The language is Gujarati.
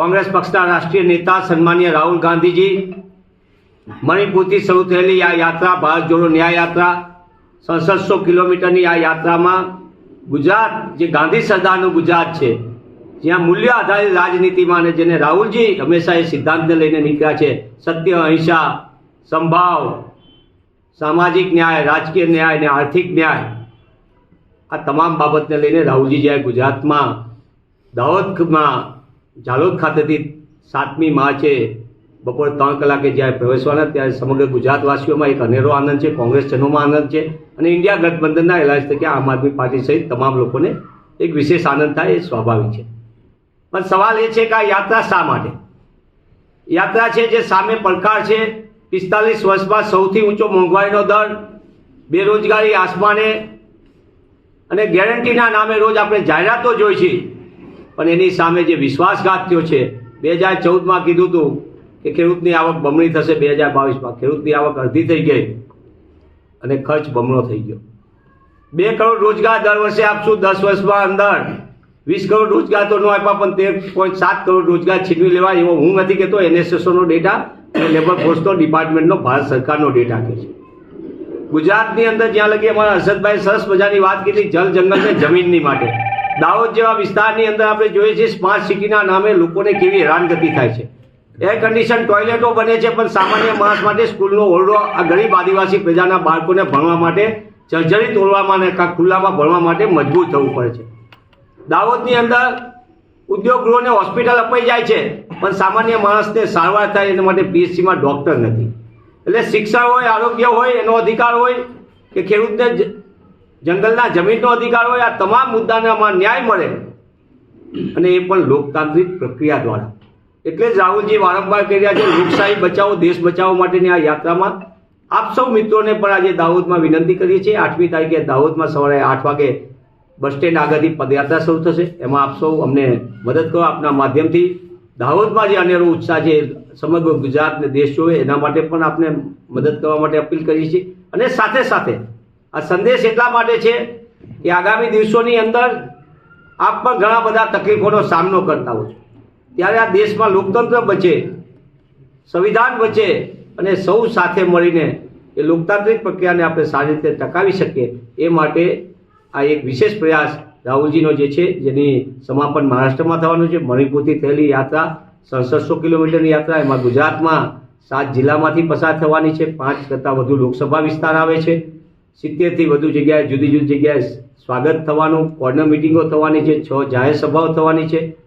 કોંગ્રેસ પક્ષના રાષ્ટ્રીય નેતા સન્માનીય રાહુલ ગાંધીજી, મણિપુરથી શરૂ થયેલી આ યાત્રા ભારત જોડો ન્યાય યાત્રા સડસઠસો કિલોમીટરની આ યાત્રામાં ગુજરાત, જે ગાંધી સરદારનું ગુજરાત છે, જ્યાં મૂલ્ય આધારિત રાજનીતિમાં અને જેને રાહુલજી હંમેશા એ સિદ્ધાંતને લઈને નીકળ્યા છે, સત્ય, અહિંસા, સંભાવ, સામાજિક ન્યાય, રાજકીય ન્યાય અને આર્થિક ન્યાય, આ તમામ બાબતને લઈને રાહુલજી જ્યારે ગુજરાતમાં દાહોદમાં ઝાલોદ ખાતેથી સાતમી માર્ચે બપોર ત્રણ કલાકે જ્યારે પ્રવેશવાના ત્યારે સમગ્ર ગુજરાતવાસીઓમાં એક અનેરો આનંદ છે કોંગ્રેસ જનોમાં આનંદ છે અને ઇન્ડિયા ગઠબંધનના એલાયન્સ તરીકે આમ આદમી પાર્ટી સહિત તમામ લોકોને એક વિશેષ આનંદ થાય એ સ્વાભાવિક છે. પણ સવાલ એ છે કે આ યાત્રા શા માટે? યાત્રા છે જે સામે પડકાર છે. પિસ્તાલીસ વર્ષમાં સૌથી ઊંચો મોંઘવારીનો દર, બેરોજગારી આસમાને અને ગેરંટીના નામે રોજ આપણે જાહેરાતો જોઈ છે પણ એની સામે જે વિશ્વાસઘાત થયો છે બે હજાર ચૌદમાં કીધું હતું કે ખેડૂતની આવક બમણી થશે બે હજાર બાવીસમાં. ખેડૂતની આવક અડધી થઈ ગઈ અને ખર્ચ બમણો થઈ ગયો. બે કરોડ રોજગાર દર વર્ષે આપશું, દસ વર્ષમાં અંદર. વીસ કરોડ રોજગાર તો ન આપ્યા, પણ તેર પોઈન્ટ સાત કરોડ રોજગાર છીનવી લેવા એવો હું નથી કહેતો. એનએસએસઓનો ડેટા અને લેબર ફોર્સનો ડિપાર્ટમેન્ટનો ભારત સરકારનો ડેટા કહે છે. ગુજરાતની અંદર જ્યાં લગી અમારા હર્ષદભાઈ સરસ મજાની વાત કીધી, જલ જંગલ ને જમીનની માટે. દાહોદ જેવા વિસ્તારની અંદર આપણે જોઈએ છીએ સ્માર્ટ સિટીના નામે લોકોને કેવી હેરાનગતિ થાય છે. એર કન્ડિશન ટોયલેટો બને છે, પણ સામાન્ય માણસ માટે સ્કૂલનો ઓરડો આ ગરીબ આદિવાસી પ્રજાના બાળકોને ભણવા માટે જર્જરી તોડવામાં અને ખુલ્લામાં ભણવા માટે મજબૂર થવું પડે છે. દાહોદની અંદર ઉદ્યોગ ગૃહોને હોસ્પિટલ અપાઈ જાય છે, પણ સામાન્ય માણસને સારવાર થાય એના માટે પીએચસીમાં ડૉક્ટર નથી. એટલે શિક્ષણ હોય, આરોગ્ય હોય, એનો અધિકાર હોય કે ખેડૂતને જંગલના જમીનનો અધિકાર હોય, આ તમામ મુદ્દાનામાં ન્યાય મળે. અને એ પણ લોકતાંત્રિક પ્રક્રિયા દ્વારા. એટલે જ રાહુલજી વારંવાર કહી રહ્યા છે, લોકશાહી બચાવો, દેશ બચાવો માટેની આ યાત્રામાં આપ સૌ મિત્રોને પણ આજે દાહોદમાં વિનંતી કરીએ છીએ. આઠમી તારીખે દાહોદમાં સવારે આઠ વાગે બસ સ્ટેન્ડ આગળથી પદયાત્રા શરૂ થશે. એમાં આપ સૌ અમને મદદ કરો આપના માધ્યમથી. દાહોદમાં જે અનેરો ઉત્સાહ છે, સમગ્ર ગુજરાતને દેશ જોવે, એના માટે પણ આપને મદદ કરવા માટે અપીલ કરીએ છીએ. અને સાથે સાથે આ સંદેશ એટલા માટે છે કે આગામી દિવસોની અંદર આપ પણ ઘણા બધા તકલીફોનો સામનો કરતા હો છો. ત્યારે આ દેશમાં લોકતંત્ર બચે, સંવિધાન બચે અને સૌ સાથે મળીને એ લોકતાંત્રિક પ્રક્રિયાને આપણે સારી રીતે ટકાવી શકીએ એ માટે આ એક વિશેષ પ્રયાસ રાહુલજીનો જે છે, જેની સમાપન મહારાષ્ટ્રમાં થવાનું છે. મણિપુરથી થયેલી યાત્રા, સડસઠસો કિલોમીટરની યાત્રા, એમાં ગુજરાતમાં સાત જિલ્લામાંથી પસાર થવાની છે. પાંચ કરતાં વધુ લોકસભા વિસ્તાર આવે છે. સિત્તેરથી વધુ જગ્યાએ જુદી જુદી જગ્યાએ સ્વાગત થવાનું કોર્નર મિટિંગો થવાની છે, છ જાહેર સભાઓ થવાની છે.